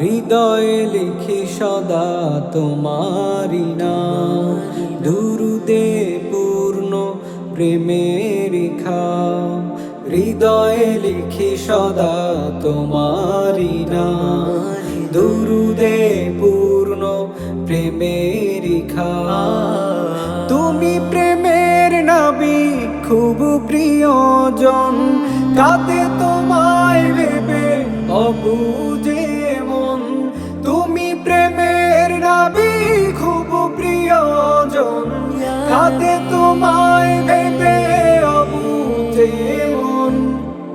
হৃদয়ে লিখি সদা তোমারি নাম। দুরুদে পূর্ণ প্রেমের খাম হৃদয়ে লিখি সদা তোমারি নাম। দুরুদে পূর্ণ প্রেমের তুমি প্রেমের নাবি, খুব প্রিয়জন। কাতে তোমায় ভেবে অবুঝে মন। তুমি প্রেমের নাবি, খুব প্রিয়জন। কাতে তোমায়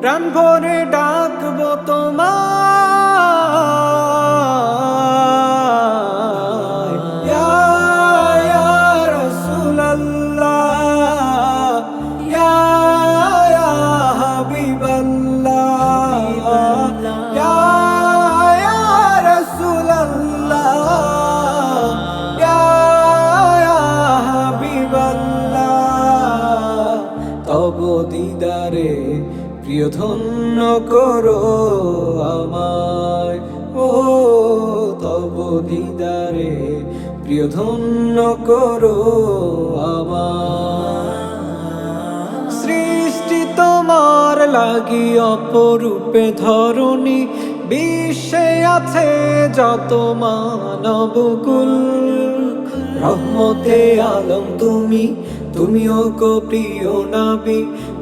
প্রাণ ভরে ডাকব তোমার ইয়া হাবিবাল্লাহ। প্রিয় ধন্য করো আমায়। ও তব দিদারে প্রিয় ধন্য করো আমায়। সৃষ্টি তোমার লাগি অপরূপে ধরণী, বিশ্বে আছে যত মানবকুল। রহমতে আলম তুমি তুমিও গো প্রিয় নাবি,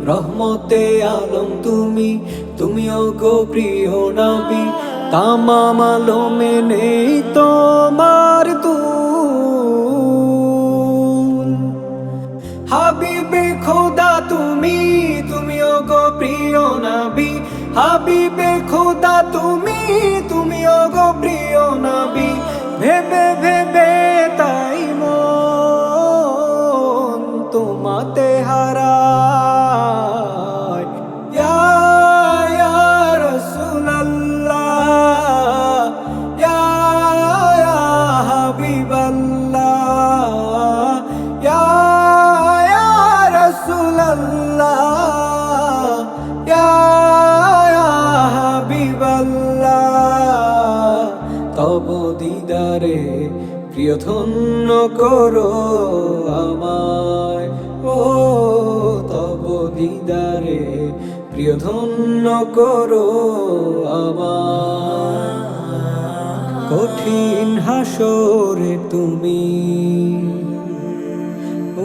রহমতে আলম তুমি। তুমিও গো প্রিয় নাবি, তামাম আলমে নেই তোমার তুল হাবিবে খোদা তুমি, তুমিও গো প্রিয় নাবি। হাবিবে খোদা তুমি, তুমিও গো প্রিয় নাবি। ভেবে ভেবে ইয়া হাবিবাল্লাহ। তব দিদারে প্রিয় ধন্য করো আমায়। তব দিদারে প্রিয় ধন্য করো আমায় কঠিন হাসরে তুমি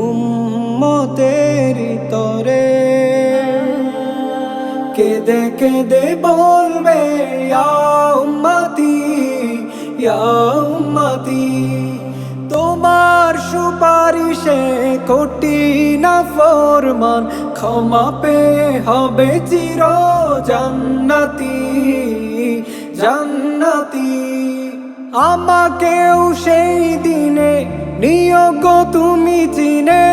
উম্মতের তরে। কেঁদে কেঁদে বলবে উম্মতি উম্মতি, তোমার সুপারিশে কোটি না ফরমান, ক্ষমা পে হবে চির জান্নাতি জান্নাতি। আমাকেও সেই দিনে নিয়োগ তুমি চিনে,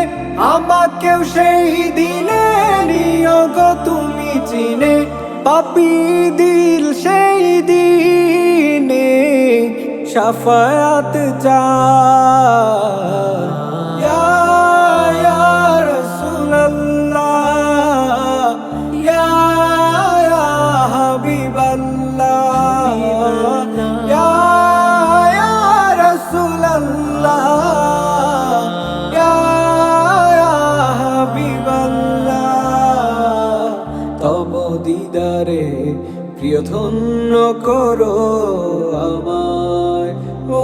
আমাকেও সেই দিনে নিয়োগ তুমি চিনে। পাপি দিল সেই দিনে তব দিদারে প্রিয় ধন্য করো আমায়। ও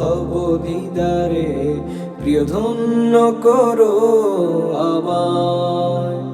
তব দিদারে প্রিয় ধন্য করো আমায়।